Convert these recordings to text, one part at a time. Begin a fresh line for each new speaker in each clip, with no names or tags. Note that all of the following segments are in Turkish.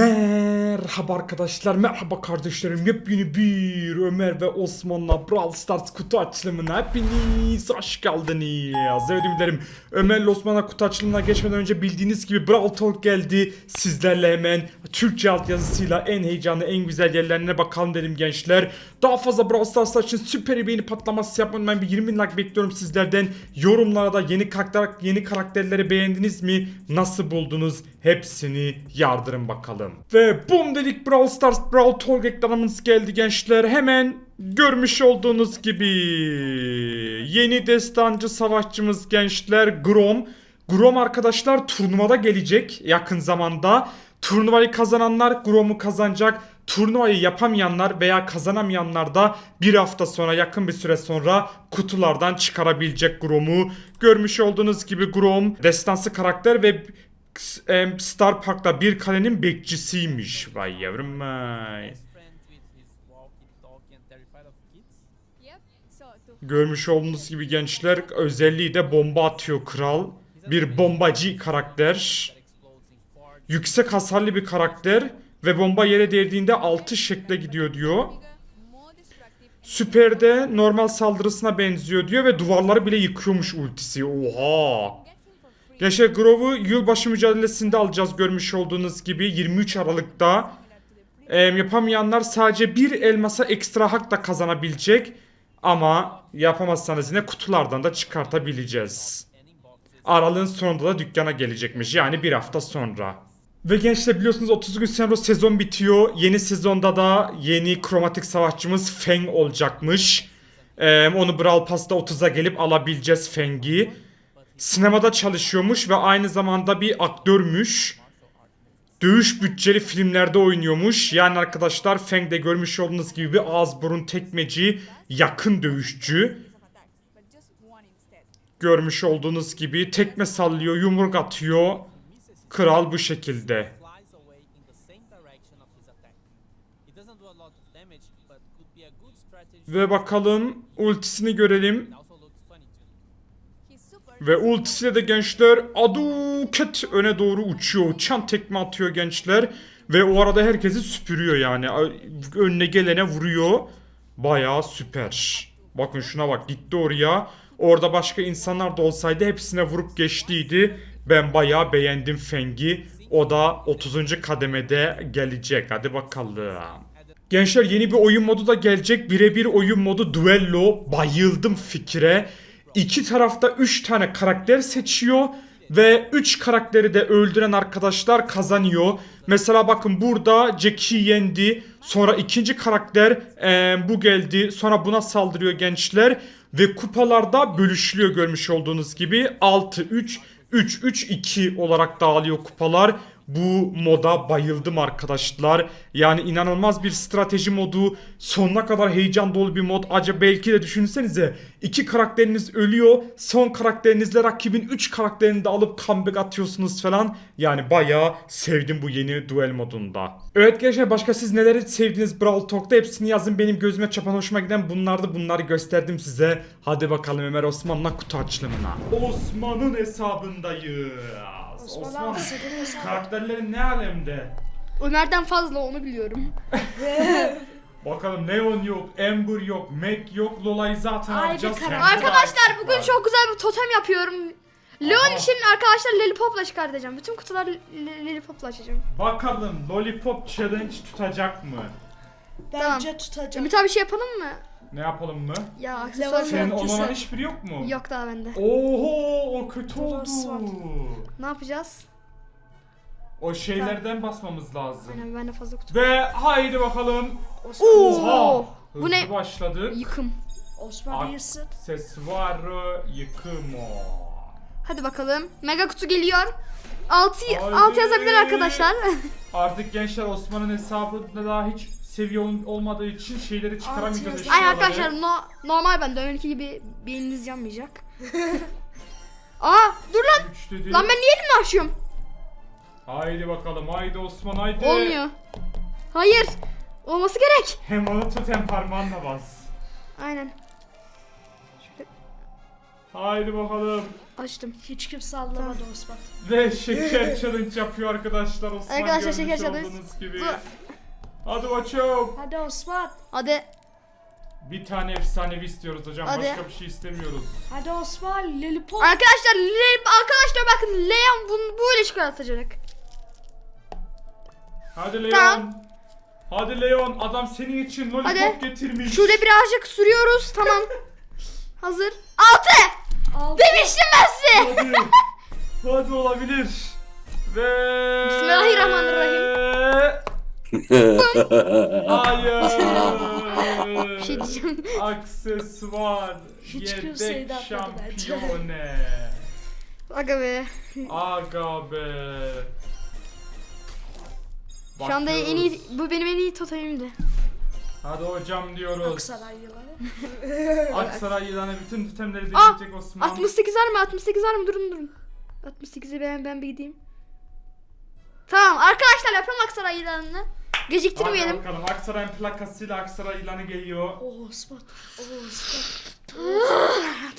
man. Merhaba arkadaşlar, merhaba kardeşlerim. Yepyeni bir Ömer ve Osman'la Brawl Stars kutu açılımına hepiniz hoş geldiniz. Sevgili dilerim. Ömer'le Osman'la kutu açılımına geçmeden önce bildiğiniz gibi Brawl Talk geldi. Sizlerle hemen Türkçe altyazısıyla en heyecanlı, en güzel yerlerine bakalım dedim gençler. Daha fazla Brawl Stars için süper beğeni patlaması yapmanın ben bir 20 like bekliyorum sizlerden. Yorumlara da yeni karakter yeni karakterleri beğendiniz mi? Nasıl buldunuz? Hepsini yardırın bakalım. Ve bum dedik Brawl Stars Brawl Talk ekranımız geldi gençler. Hemen görmüş olduğunuz gibi yeni destancı savaşçımız gençler Grom. Grom arkadaşlar turnuvada gelecek yakın zamanda. Turnuvayı kazananlar Grom'u kazanacak. Turnuvayı yapamayanlar veya kazanamayanlar da bir hafta sonra yakın bir süre sonra kutulardan çıkarabilecek Grom'u. Görmüş olduğunuz gibi Grom destansı karakter ve Star Park'ta bir kalenin bekçisiymiş. Vay yavrum vay. Görmüş olduğunuz gibi gençler özelliği de bomba atıyor kral. Bir bombacı karakter. Yüksek hasarlı bir karakter ve bomba yere değdiğinde 6 şekle gidiyor diyor. Süper'de normal saldırısına benziyor diyor ve duvarları bile yıkıyormuş ultisi. Oha. Gençler Grove'u yılbaşı mücadelesinde alacağız görmüş olduğunuz gibi 23 Aralık'ta. Ee, yapamayanlar sadece bir elmasa ekstra hak da kazanabilecek. Ama yapamazsanız yine kutulardan da çıkartabileceğiz. Aralığın sonunda da dükkana gelecekmiş. Yani bir hafta sonra. Ve gençler biliyorsunuz 30 gün sonra sezon bitiyor. Yeni sezonda da yeni kromatik savaşçımız Feng olacakmış. Ee, onu Brawl Pass'ta 30'a gelip alabileceğiz Feng'i. Sinemada çalışıyormuş ve aynı zamanda bir aktörmüş. Dövüş bütçeli filmlerde oynuyormuş. Yani arkadaşlar Feng de görmüş olduğunuz gibi bir ağız burun tekmeci, yakın dövüşçü. Görmüş olduğunuz gibi tekme sallıyor, yumruk atıyor. Kral bu şekilde. Ve bakalım ultisini görelim. Ve ultisiyle de gençler aduket öne doğru uçuyor. Uçan tekme atıyor gençler. Ve o arada herkesi süpürüyor yani. Önüne gelene vuruyor. Bayağı süper. Bakın şuna bak gitti oraya. Orada başka insanlar da olsaydı hepsine vurup geçtiydi. Ben bayağı beğendim Feng'i. O da 30. kademede gelecek. Hadi bakalım. Gençler yeni bir oyun modu da gelecek. Birebir oyun modu Duello. Bayıldım fikre. İki tarafta 3 tane karakter seçiyor. Ve 3 karakteri de öldüren arkadaşlar kazanıyor. Mesela bakın burada Jack'i yendi. Sonra ikinci karakter eee, bu geldi. Sonra buna saldırıyor gençler. Ve kupalarda bölüşülüyor görmüş olduğunuz gibi. 6-3, 3-3-2 olarak dağılıyor kupalar. Bu moda bayıldım arkadaşlar. Yani inanılmaz bir strateji modu. Sonuna kadar heyecan dolu bir mod. Acaba belki de düşünsenize. iki karakteriniz ölüyor. Son karakterinizle rakibin 3 karakterini de alıp comeback atıyorsunuz falan. Yani bayağı sevdim bu yeni duel modunda. Evet gençler başka siz neleri sevdiğiniz Brawl Talk'ta hepsini yazın. Benim gözüme çapan hoşuma giden bunlardı. Bunları gösterdim size. Hadi bakalım Ömer Osman'la kutu açılımına. Osman'ın hesabındayız. Osman, karakterlerin ne alemde?
Ömer'den fazla onu biliyorum.
Bakalım Neon yok, Amber yok, Mac yok, Lola'yı zaten
Ay
alacağız.
karar-
de
Arkadaşlar
eksik
bugün
var.
çok güzel bir totem yapıyorum. Leon
Aha.
için arkadaşlar Lollipop'la çıkartacağım. Bütün kutuları L- Lollipop'la açacağım.
Bakalım Lollipop Challenge tutacak mı?
Bence tutacak.
Ümit abi şey yapalım mı?
Ne yapalım mı?
Ya aksesuar
Senin
güzel.
hiçbiri yok mu?
yok daha bende.
Oho o kötü oldu.
Ne yapacağız?
O şeylerden basmamız lazım.
Aynen bende fazla kutu.
Ve haydi bakalım.
Osman!
Hızlı
Bu ne?
başladı.
Yıkım.
Osman
Ak-
iyisin.
Ses var yıkım o.
Hadi bakalım. Mega kutu geliyor. 6
Haydi.
6 yazabilir arkadaşlar.
Artık gençler Osman'ın hesabında daha hiç seviye ol- olmadığı için şeyleri çıkaramayacağız. Eşyaları.
Ay arkadaşlar no, normal ben dönenki gibi beyniniz yanmayacak. Aa dur lan.
Üç dedi.
Lan ben niye elimle açıyorum?
Haydi bakalım haydi Osman haydi.
Olmuyor. Hayır. Olması gerek.
Hem onu tut hem parmağınla bas.
Aynen. Şöyle.
Haydi bakalım.
Açtım.
Hiç kimse anlamadı Osman.
Ve şeker challenge yapıyor arkadaşlar Osman
Arkadaşlar,
görmüş
şeker challenge.
olduğunuz gibi.
Dur.
Hadi bakalım.
Hadi Osman.
Hadi.
Bir tane efsanevi istiyoruz hocam.
Hadi.
Başka bir şey istemiyoruz.
Hadi Osman. Lollipop.
Arkadaşlar Le- arkadaşlar bakın Leon bunu böyle çıkartacak.
Hadi Leon.
Tamam.
Hadi Leon adam senin için lollipop
Hadi.
getirmiş.
Şöyle birazcık sürüyoruz. Tamam. Hazır. Altı.
Altı.
Demiştim ben size.
Hadi. Hadi olabilir. Ve...
Bismillahirrahmanirrahim.
Hayır.
Bir şey diyeceğim.
Aksesuar.
Hiç
Yedek
kimseyi de atmadı bence.
şampiyone.
Aga be.
Aga be.
Şu anda en iyi
Bakıyoruz.
bu benim en iyi totemimdi.
Hadi hocam diyoruz.
Aksaray yılanı.
Aksaray yılanı bütün totemleri
Aa,
deneyecek Osman.
68 var mı? 68 var mı? Durun durun. 68'i ben ben bir gideyim. Tamam arkadaşlar yapalım Aksaray ilanını.
Hadi
Geciktirmeyelim.
bakalım Aksaray'ın plakasıyla Aksaray yılanı geliyor.
Oh Osman. Oh Osman.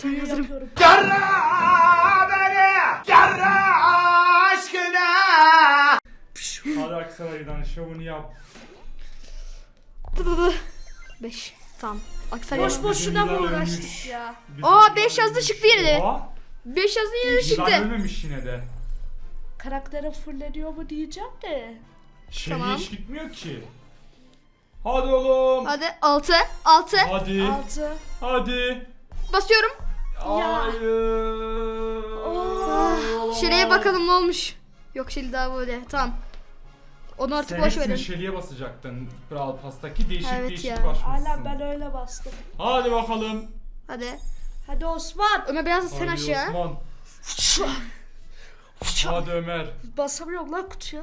Tamam hazırım.
Yapıyorum.
Hadi Aksaray yılanı şovunu yap.
5. Tamam. Aksaray
Boş
ilanı.
boşuna mı uğraştık ya?
Aa,
yılan
beş yazdı
ölmüş.
çıktı yine de.
Oha,
5 yazdı yine de çıktı.
ölmemiş yine de.
Karakterim fulleniyor mu diyeceğim de.
Şeliye
Tamam.
hiç gitmiyor ki. Hadi oğlum.
Hadi 6. 6.
Hadi.
Altı.
Hadi.
Basıyorum.
Hayır.
Oh.
Şeli'ye bakalım ne olmuş. Yok Şeli daha böyle. Tamam. Onu artık
Sen
boş
hepsini
verin.
Şeli'ye basacaktın. Brawl Pass'taki değişik
Evet
değişik
ya.
başmışsın.
Hala ben öyle bastım.
Hadi bakalım.
Hadi.
Hadi Osman.
Ömer biraz da sen
Hadi
aşağı.
Osman. Hadi Ömer.
Basamıyorum lan kutuya.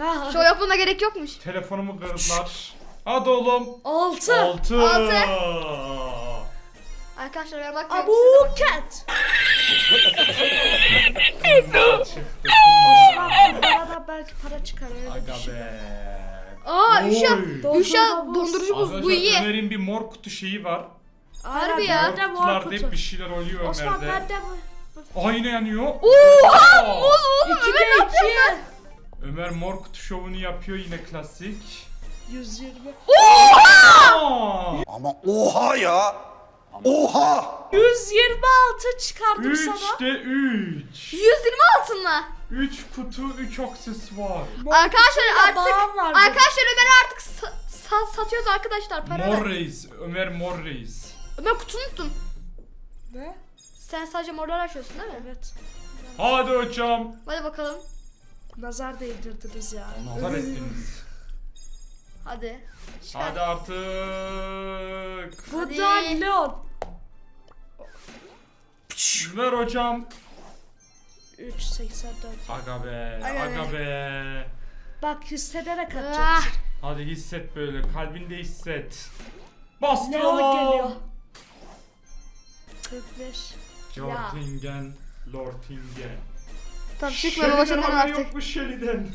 Ha,
Şov yapmana gerek yokmuş.
Telefonumu kırdılar. Hadi oğlum.
altı.
Altı.
Altı. Arkadaşlar ben bakmıyorum.
Abu cat.
Çıktı.
Osman bana belki para çıkar öyle
Aga
düşün.
be.
Aa Üşa.
Oy.
Üşa dondurucu buz. Bu
Arkadaşlar
iyi.
Ömer'in bir mor kutu şeyi var.
Harbi ya.
bende mor
Kutularda hep bir şeyler oluyor
Osman
Ömer'de.
bende bu.
Aa yine yanıyor.
Oha!
Aa!
Oğlum
İki
Ömer ne
de
yapıyorsun lan?
iki.
Ömer mor kutu şovunu yapıyor yine klasik.
120.
Aa!
Ama oha ya. Oha.
126 çıkardım sana.
Üçte 3.
120 altınla.
3 kutu 3 aksesuar.
Arkadaşlar artık
bağım
arkadaşlar Ömer'i artık sa- sa- satıyoruz arkadaşlar para
Mor
ver.
reis. Ömer mor reis.
Ömer kutunu unuttun.
Ne?
Sen sadece morlar açıyorsun değil mi?
Evet.
Hadi hocam.
Hadi bakalım.
Nazar değdirdiniz ya.
Nazar ettiniz.
Hadi. Çıkar.
Hadi artık.
Bu
Hadi.
da Leon.
Ver hocam.
384.
Aga be.
Aga
Aga be.
Bak hissederek
Ah,
atacaksın.
Hadi hisset böyle. Kalbinde hisset. Bastı.
Leon geliyor. 45.
Jortingen. Lortingen.
Tamam çıkma baba senden
haber
artık.
yok mu Shelly'den?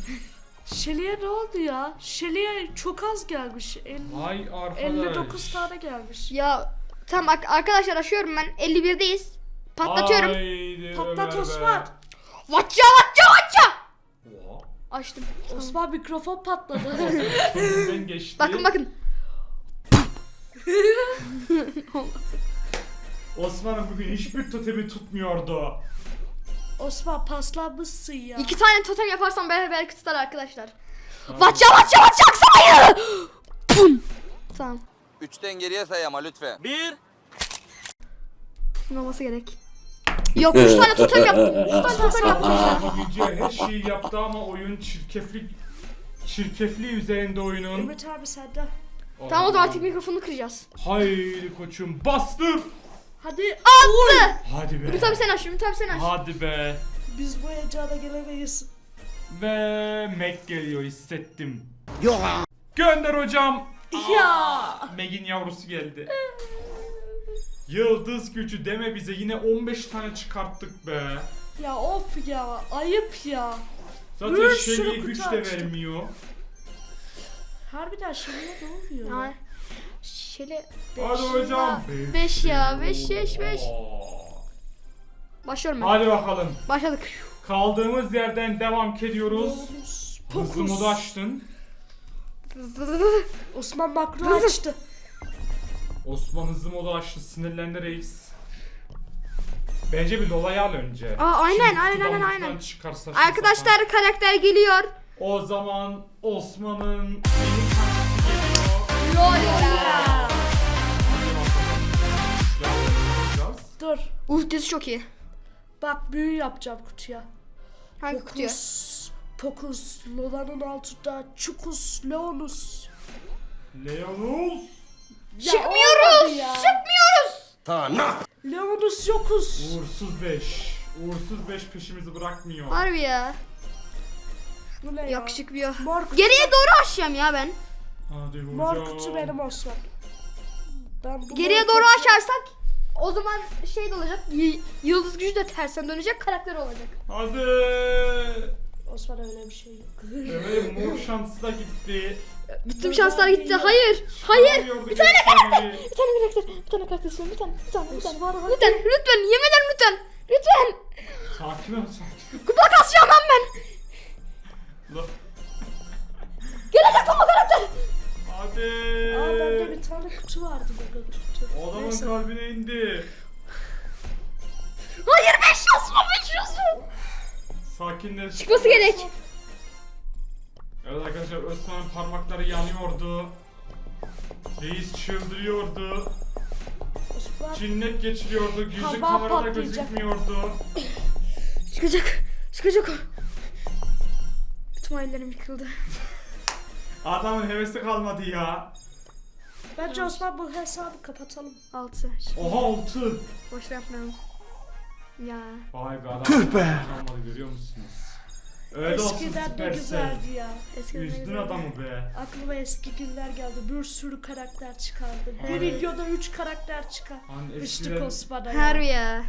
Shelly'e ne oldu ya? Shelly'e çok az gelmiş. El-
Vay arkadaş.
59 tane gelmiş.
Ya tamam ak- arkadaşlar açıyorum ben. 51'deyiz. Patlatıyorum.
Haydi
Patlat
Ömer be.
Osman.
Vatça vatça vatça.
Oha.
Açtım.
Osman mikrofon patladı.
Geçti.
Bakın bakın.
Osman'ın bugün hiçbir totemi tutmuyordu.
Osman paslanmışsın ya.
İki tane totem yaparsam belki belki tutar arkadaşlar. Vatça vatça vatça aksana Pum. Tamam.
Üçten geriye say ama lütfen. Bir.
Bunun olması gerek. Yok 3 tane totem yaptım. 3 tane totem yaptım.
Yapabileceği her şeyi yaptı ama oyun çirkeflik çirkefliği üzerinde oyunun.
Ümit abi sende.
Tamam o zaman artık mikrofonu kıracağız.
Haydi koçum bastır.
Hadi.
Attı.
Hadi be.
Ümit abi sen aç. Ümit abi sen aç.
Hadi be.
Biz bu heyecana gelemeyiz.
Ve Mac geliyor hissettim. Gönder hocam.
Ya.
Meg'in yavrusu geldi. Yıldız gücü deme bize yine 15 tane çıkarttık be.
Ya of ya. Ayıp ya.
Zaten
sürü
Shelly'e
kutu
güç de
açtım.
vermiyor.
Harbiden Shelly'e ne oluyor?
Şöyle
Hadi hocam.
5 ya 5 5 5. Başlıyorum ben.
Hadi bakalım.
Başladık.
Kaldığımız yerden devam ediyoruz.
Fokus.
Hızlı modu açtın.
Osman makro açtı.
Osman hızlı modu açtı. Sinirlendi reis. Bence bir dolayı al önce.
Aa, aynen,
Şimdi
aynen,
kutudan
aynen,
mutudan
aynen.
çıkar saçma sapan.
Arkadaşlar karakter geliyor.
O zaman Osman'ın yeni kankası geliyor.
Lol.
Hadi
Ultisi çok iyi.
Bak büyü yapacağım kutuya.
Hangi kutuya?
Pokus. Pokus. Lola'nın altında. Çukus. Leonus.
Leonus.
Ya
Çıkmıyoruz.
ya.
Çıkmıyoruz.
Leonus yokuz.
Uğursuz 5. Uğursuz 5 peşimizi bırakmıyor.
Harbi ya.
Bu ne ya?
Yakışık bir o.
Mor kutu,
Geriye doğru açacağım ya ben.
Hadi hocam.
mor kutu benim Osman. Ben
Geriye doğru
kutu-
açarsak o zaman şey de olacak. y- Yıldız gücü de tersen dönecek karakter olacak.
Hadi.
Osman öyle bir şey yok.
Evet mor şansı da gitti.
Bütün şanslar gitti. Hayır. Hayır. Bir tane karakter. Bir tane karakter. Bir tane karakter son. Bir tane. Bir tane. Bir tane. Lütfen. Lütfen. Yemin ederim lütfen. Lütfen.
Sakin ol sakin.
Kupa kasacağım lan ben.
ol.
Gelecek ama karakter.
Hadi.
Aa bende bir tane kutu vardı böyle kutu.
Adamın
Neyse.
kalbine indi.
Hayır 5 şans mı? 5 şans mı?
Sakinleş.
Çıkması gerek.
Evet arkadaşlar Osman'ın parmakları yanıyordu. Reis çıldırıyordu.
Osman
Cinnet geçiriyordu. Yüzü
Tabağı
kamerada
patlayacak.
gözükmüyordu.
Çıkacak. Çıkacak o. Bütün hayallerim yıkıldı.
Adamın hevesi kalmadı ya.
bence Osman bu hesabı kapatalım.
6.
Oha altı.
Boş yapmayalım. Ya.
Vay be adam. Tüh be. Kalmadı görüyor musunuz? Öyle olsun
Eskiden de
Supercell.
güzeldi ya.
Eskiden ne
Üzdün
güzeldi.
adamı be.
Aklıma eski günler geldi. Bir sürü karakter çıkardı. Bir
Evet.
videoda 3 karakter çıkar.
Hani
Düştük
eskiden
Osman'a ya.
Harbi ya.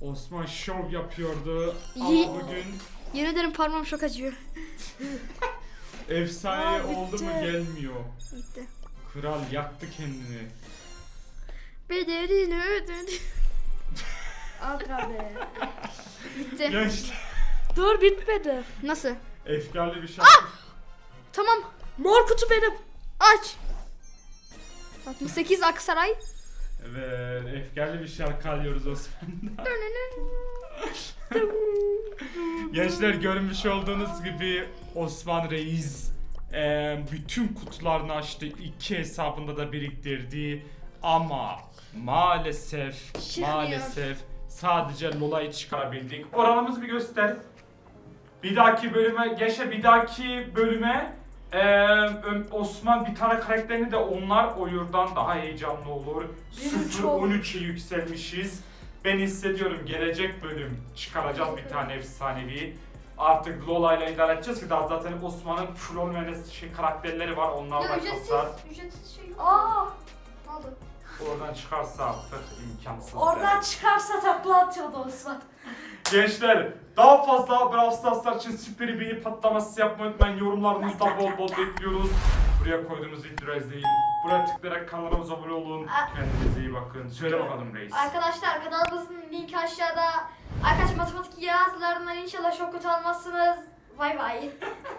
Osman şov yapıyordu.
Ye-
Ama bugün
Yemin ederim parmağım çok acıyor.
efsane
Aa,
oldu mu
bitti.
gelmiyor.
Gitti.
Kral yaktı kendini.
Bedelini ödedi.
Aga be.
Bitti.
Gençler.
Dur bitmedi.
Nasıl?
Efkarlı bir şarkı.
Tamam.
Mor kutu benim.
Aç. 68 Aksaray.
Evet, efkarlı bir şarkı alıyoruz Osman'dan. Gençler görmüş olduğunuz gibi Osman Reis e, bütün kutularını açtı. iki hesabında da biriktirdi. Ama maalesef
Çıkmıyor.
maalesef sadece Lola'yı çıkarabildik. Oranımızı bir göster. Bir dahaki bölüme, geçe bir dahaki bölüme e, Ö- Osman bir tane karakterini de onlar oyurdan daha heyecanlı
olur.
0-13'e yükselmişiz. Ben hissediyorum gelecek bölüm çıkaracağız bir tane efsanevi. Artık Lola ile idare edeceğiz ki daha zaten Osman'ın full olmayan şey karakterleri var onlarla kasar.
ücretsiz şey yok.
Aa,
Ne oldu?
Oradan çıkarsa artık imkansız.
oradan çıkarsa takla atıyordu Osman.
Gençler daha fazla Brawl Stars'lar için süper bir patlaması yapmayı unutmayın. Yorumlarınızda bol bol bekliyoruz. Buraya koyduğunuz videoyu izleyin. Buraya tıklayarak kanalımıza abone olun. Kendinize iyi bakın. Söyle bakalım reis.
Arkadaşlar kanalımızın linki aşağıda. Arkadaş matematik yazılarından inşallah çok kötü almazsınız. Bay bay.